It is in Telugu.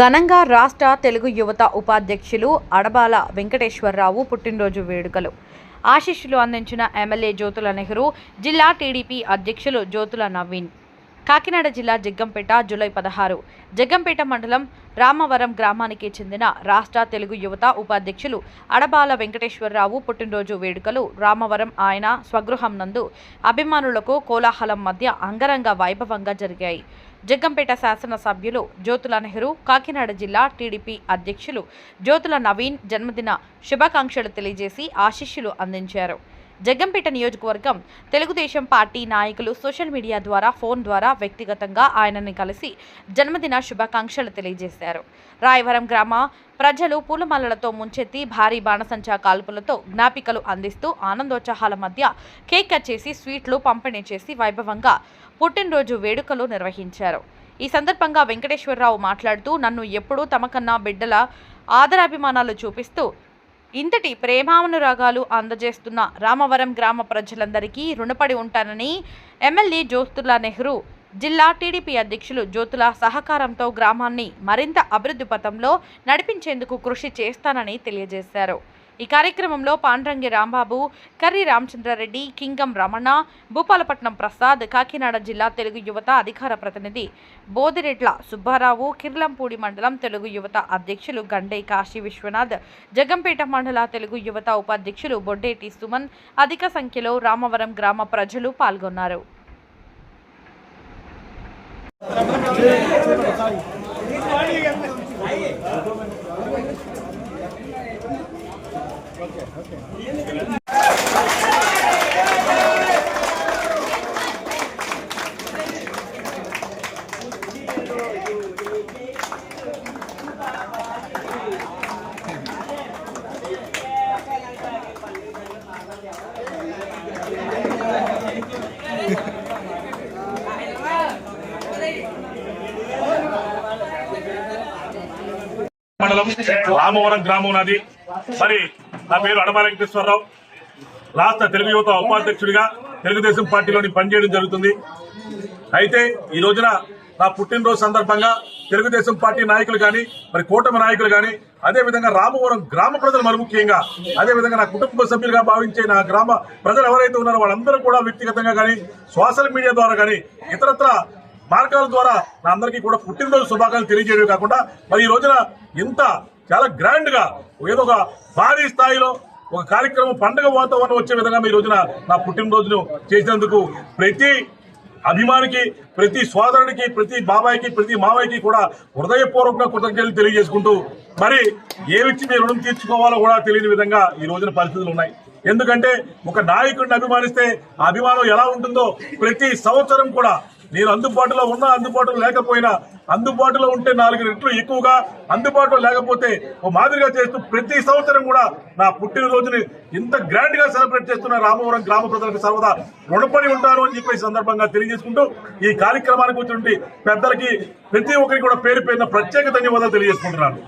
ఘనంగా రాష్ట్ర తెలుగు యువత ఉపాధ్యక్షులు అడబాల వెంకటేశ్వరరావు పుట్టినరోజు వేడుకలు. ఆశీస్సులు అందించిన ఎమ్మెల్యే జ్యోతుల నెహ్రూ జిల్లా టీడీపీ అధ్యక్షులు జ్యోతుల నవీన్. కాకినాడ జిల్లా జగ్గంపేట జూలై పదహారు. జగ్గంపేట మండలం రామవరం గ్రామానికి చెందిన రాష్ట్ర తెలుగు యువత ఉపాధ్యక్షులు అడబాల వెంకటేశ్వరరావు పుట్టినరోజు వేడుకలు రామవరం ఆయన స్వగృహం నందు అభిమానులకు కోలాహలం మధ్య అంగరంగ వైభవంగా జరిగాయి. జగ్గంపేట శాసనసభ్యులు జ్యోతుల నెహ్రూ కాకినాడ జిల్లా టీడీపీ అధ్యక్షులు జ్యోతుల నవీన్ జన్మదిన శుభాకాంక్షలు తెలియజేసి ఆశీస్సులు అందించారు. జగ్గంపేట నియోజకవర్గం తెలుగుదేశం పార్టీ నాయకులు సోషల్ మీడియా ద్వారా ఫోన్ ద్వారా వ్యక్తిగతంగా ఆయనని కలిసి జన్మదిన శుభాకాంక్షలు తెలియజేశారు. రాయవరం గ్రామ ప్రజలు పూలమాలలతో ముంచెత్తి భారీ బాణసంచా కాల్పులతో జ్ఞాపికలు అందిస్తూ ఆనందోత్సాహాల మధ్య కేక్ కట్ చేసి స్వీట్లు పంపిణీ చేసి వైభవంగా పుట్టినరోజు వేడుకలు నిర్వహించారు. ఈ సందర్భంగా వెంకటేశ్వరరావు మాట్లాడుతూ నన్ను ఎప్పుడూ తమకన్నా బిడ్డల ఆదరాభిమానాలు చూపిస్తూ ఇంతటి ప్రేమానురాగాలు అందజేస్తున్న రామవరం గ్రామ ప్రజలందరికీ రుణపడి ఉంటానని ఎమ్మెల్యే జ్యోతుల నెహ్రూ జిల్లా టీడీపీ అధ్యక్షులు జ్యోతుల సహకారంతో గ్రామాన్ని మరింత అభివృద్ధి పథంలో నడిపించేందుకు కృషి చేస్తానని తెలియజేశారు. ఈ కార్యక్రమంలో పాండ్రంగి రాంబాబు కర్రి రామచంద్రారెడ్డి కింగం రమణ భూపాలపట్నం ప్రసాద్ కాకినాడ జిల్లా తెలుగు యువత అధికార ప్రతినిధి బోదిరెడ్ల సుబ్బారావు కిర్లంపూడి మండలం తెలుగు యువత అధ్యక్షులు గండే కాశీ విశ్వనాథ్ జగంపేట మండల తెలుగు యువత ఉపాధ్యక్షులు బొడ్డేటి సుమన్ అధిక సంఖ్యలో రామవరం గ్రామ ప్రజలు పాల్గొన్నారు. మండలం రామవరం గ్రామం నాది. మరి నా పేరు అడమ వెంకటేశ్వరరావు. రాష్ట్ర తెలుగు యువత ఉపాధ్యక్షుడిగా తెలుగుదేశం పార్టీలోని పనిచేయడం జరుగుతుంది. అయితే ఈ రోజున నా పుట్టినరోజు సందర్భంగా తెలుగుదేశం పార్టీ నాయకులు కానీ మరి కూటమి నాయకులు కానీ అదేవిధంగా రామవరం గ్రామ ప్రజలు మరి ముఖ్యంగా అదేవిధంగా నా కుటుంబ సభ్యులుగా భావించే నా గ్రామ ప్రజలు ఎవరైతే ఉన్నారో వాళ్ళందరూ కూడా వ్యక్తిగతంగా కానీ సోషల్ మీడియా ద్వారా కానీ ఇతరత్ర మార్గాల ద్వారా నా అందరికీ కూడా పుట్టినరోజు శుభాకాంక్షలు తెలియజేయడం కాకుండా మరి ఈ రోజున ఇంత చాలా గ్రాండ్గా ఏదో ఒక భారీ స్థాయిలో ఒక కార్యక్రమం పండుగ వాతావరణం వచ్చే విధంగా ఈ రోజున నా పుట్టినరోజును చేసినందుకు ప్రతి అభిమానికి ప్రతి సోదరుడికి ప్రతి బాబాయికి ప్రతి మావయ్యకి కూడా హృదయపూర్వకంగా కృతజ్ఞతలు తెలియజేసుకుంటూ మరి ఏమిచ్చి మీ రుణం తీర్చుకోవాలో కూడా తెలియని విధంగా ఈ రోజున పరిస్థితులు ఉన్నాయి. ఎందుకంటే ఒక నాయకుడిని అభిమానిస్తే ఆ అభిమానం ఎలా ఉంటుందో ప్రతి సంవత్సరం కూడా నేను అందుబాటులో ఉన్నా అందుబాటులో లేకపోయినా అందుబాటులో ఉంటే నాలుగు రెట్లు ఎక్కువగా అందుబాటులో లేకపోతే ఓ మాదిరిగా చేస్తూ ప్రతి సంవత్సరం కూడా నా పుట్టినరోజుని ఇంత గ్రాండ్గా సెలబ్రేట్ చేస్తున్న రామవరం గ్రామ ప్రజలకు సర్వదా రుణపడి ఉంటాను అని చెప్పి సందర్భంగా తెలియజేసుకుంటూ ఈ కార్యక్రమానికి వచ్చినటువంటి పెద్దలకి ప్రతి ఒక్కరికి కూడా పేరు పేరున ప్రత్యేక ధన్యవాదాలు తెలియజేసుకుంటున్నాను.